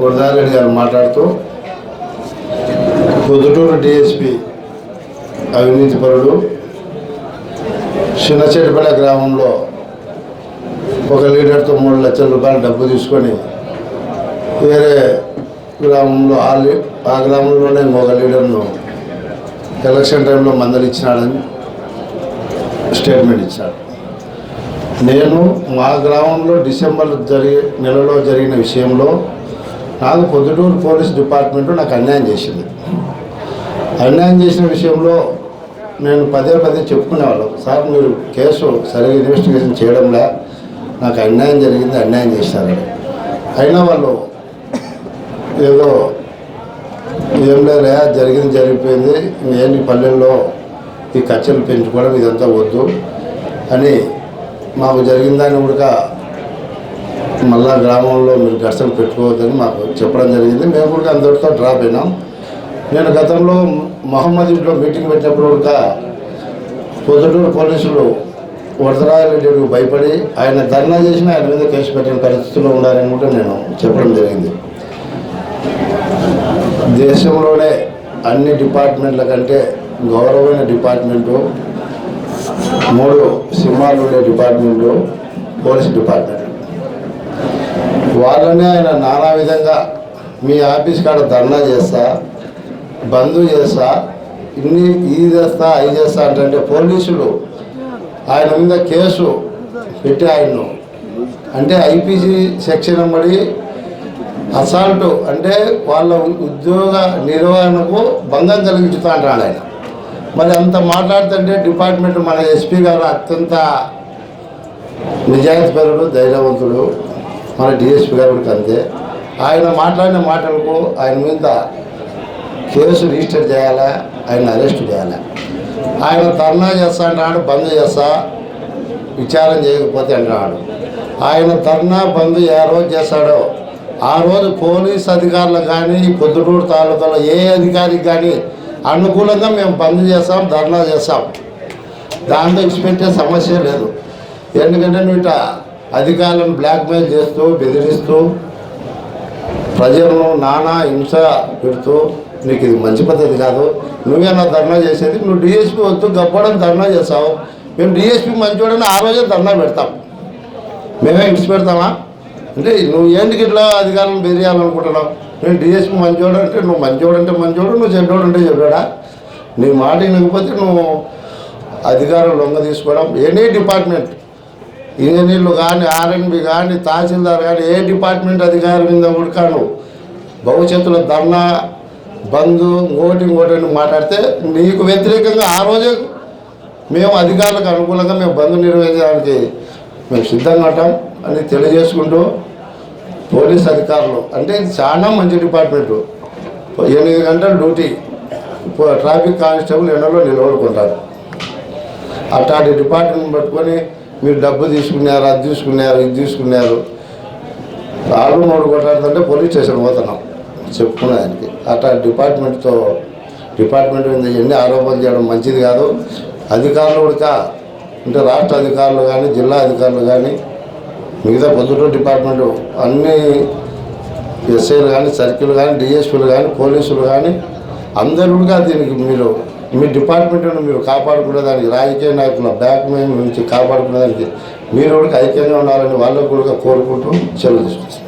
వరదారెడ్డి గారు మాట్లాడుతూ పొద్దుటూరు డిఎస్పి అవినీతిపరుడు చిన్నచెట్టుపల్లి గ్రామంలో ఒక లీటర్తో మూడు లక్షల రూపాయలు డబ్బు తీసుకొని వేరే గ్రామంలో ఆ లీ ఆ గ్రామంలోనే ఒక లీడర్ను ఎలక్షన్ టైంలో మందలిచ్చినాడని స్టేట్మెంట్ ఇచ్చాడు. నేను మా గ్రామంలో డిసెంబర్ జరిగే నెలలో జరిగిన విషయంలో నాకు పొద్దుటూరు పోలీస్ డిపార్ట్మెంట్ నాకు అన్యాయం చేసింది. అన్యాయం చేసిన విషయంలో నేను పదే పదే చెప్పుకునేవాళ్ళం సార్ మీరు కేసు సరిగ్గా ఇన్వెస్టిగేషన్ చేయడంలా నాకు అన్యాయం జరిగింది అన్యాయం చేశారని అయినా వాళ్ళు ఏదో ఏం లేదా జరిగింది జరిగిపోయింది నేను పల్లెల్లో ఈ ఖర్చులు పెంచుకోవడం ఇదంతా వద్దు అని మాకు జరిగిందని కూడా మళ్ళా గ్రామంలో మీరు ఘర్షణ పెట్టుకోవద్దని మాకు చెప్పడం జరిగింది. మేము కూడా అందరితో డ్రాప్ అయినాం. నేను గతంలో మహమ్మద్ ఇంట్లో మీటింగ్ పెట్టినప్పుడు కూడా పొద్దుటూరు పోలీసులు వరదరాజరెడ్డికి భయపడి ఆయన ధర్నా చేసిన ఆయన మీద కేసు పెట్టిన పరిస్థితుల్లో ఉండాలని కూడా నేను చెప్పడం జరిగింది. దేశంలోనే అన్ని డిపార్ట్మెంట్ల కంటే గౌరవమైన డిపార్ట్మెంటు మూడు సింహాలు ఉండే డిపార్ట్మెంటు పోలీస్ డిపార్ట్మెంట్. వాళ్ళనే ఆయన నానా విధంగా మీ ఆఫీస్ కాడ ధర్నా చేస్తా బంద్ చేస్తా ఇన్ని ఇది చేస్తా అది చేస్తా అంటే పోలీసులు ఆయన మీద కేసు పెట్టి ఆయన్ను. అంటే ఐపీసీ సెక్షన్ బడి అసాల్ట్ అంటే వాళ్ళ ఉద్యోగ నిర్వహణకు భంగం కలిగించుతా అంటాడు ఆయన. మరి అంత మాట్లాడుతుంటే డిపార్ట్మెంట్ మన ఎస్పీ గారు అత్యంత నిజాయితీపరుడు ధైర్యవంతుడు. మన డిఎస్పీ గారు అంతే. ఆయన మాట్లాడిన మాటలకు ఆయన మీద కేసు రిజిస్టర్ చేయాలా? ఆయన అరెస్ట్ చేయాలా? ఆయన ధర్నా చేస్తా అంటున్నాడు బంద్ చేస్తా విచారం చేయకపోతే అంటున్నాడు. ఆయన ధర్నా బంద్ ఏ రోజు చేస్తాడో? ఆ రోజు పోలీస్ అధికారులు కానీ పొద్దుటూరు తాలూకాలో ఏ అధికారికి కానీ అనుకూలంగా మేము బంద్ చేస్తాం ధర్నా చేస్తాం. దాంతో ఇచ్చిపెట్టే సమస్య లేదు. ఎందుకంటే నువ్వు అధికారులను బ్లాక్మెయిల్ చేస్తూ బెదిరిస్తూ ప్రజలను నానా హింస పెడుతూ నీకు ఇది మంచి పద్ధతి కాదు. నువ్వేనా ధర్నా చేసేది? నువ్వు డిఎస్పీ వద్దు గప్పడం ధర్నా చేస్తావు. మేము డిఎస్పీ మంచివాడని ఆ రోజే ధర్నా పెడతాం. మేమే ఇడిచి పెడతామా? అంటే నువ్వు ఏంటికి ఇట్లా అధికారులను బెదిరియాలనుకుంటున్నావు? నేను డిఎస్పీ మంచివాడు అంటే నువ్వు మంచివాడు అంటే మంచివాడు నువ్వు చెడ్డోడు అంటే చెడ్డాడా? నీ మాట వినకపోతే నువ్వు అధికారం లొంగ తీసుకోవడం ఎనీ డిపార్ట్మెంట్ ఇంజనీర్లు కానీ ఆర్ఎన్బి కానీ తహసీల్దార్ కానీ ఏ డిపార్ట్మెంట్ అధికారి మీద ఉడకాను భవిష్యత్తులో ధర్నా బంధు ఇంకోటి ఇంకోటి అని మాట్లాడితే నీకు వ్యతిరేకంగా ఆ రోజే మేము అధికారులకు అనుకూలంగా మేము బంధు నిర్వహించడానికి మేము సిద్ధంగా ఉంటాం అని తెలియజేసుకుంటూ పోలీస్ అధికారులు అంటే చాలా మంచి డిపార్ట్మెంటు. ఎనిమిది గంటల డ్యూటీ ట్రాఫిక్ కానిస్టేబుల్ ఎండలో నిలబడుకుంటారు. అట్లాంటి డిపార్ట్మెంట్ పట్టుకొని మీరు డబ్బు తీసుకున్నారు అది తీసుకున్నారు ఇది తీసుకున్నారు. ఆరు మూడు కొట్లాడుతుంటే పోలీస్ స్టేషన్ పోతున్నాం. చెప్పుకునే దానికి. అట్లా డిపార్ట్మెంట్తో డిపార్ట్మెంట్ మీద ఎన్ని ఆరోపణలు చేయడం మంచిది కాదు. అధికారులు కూడా అంటే రాష్ట్ర అధికారులు కానీ జిల్లా అధికారులు కానీ మిగతా పొద్దుటూరు డిపార్ట్మెంట్ అన్ని ఎస్ఐలు కానీ సర్కిల్ కానీ డిఎస్పీలు కానీ పోలీసులు కానీ అందరూ కూడా దీనికి మీరు మీ డిపార్ట్మెంట్ను మీరు కాపాడుకునే దానికి రాజకీయ నాయకుల బ్యాక్ నుంచి కాపాడుకునే దానికి మీరు కూడా ఐక్యంగా ఉండాలని వాళ్ళకు కూడా కోరుకుంటూ సెలవు తీసుకొస్తాం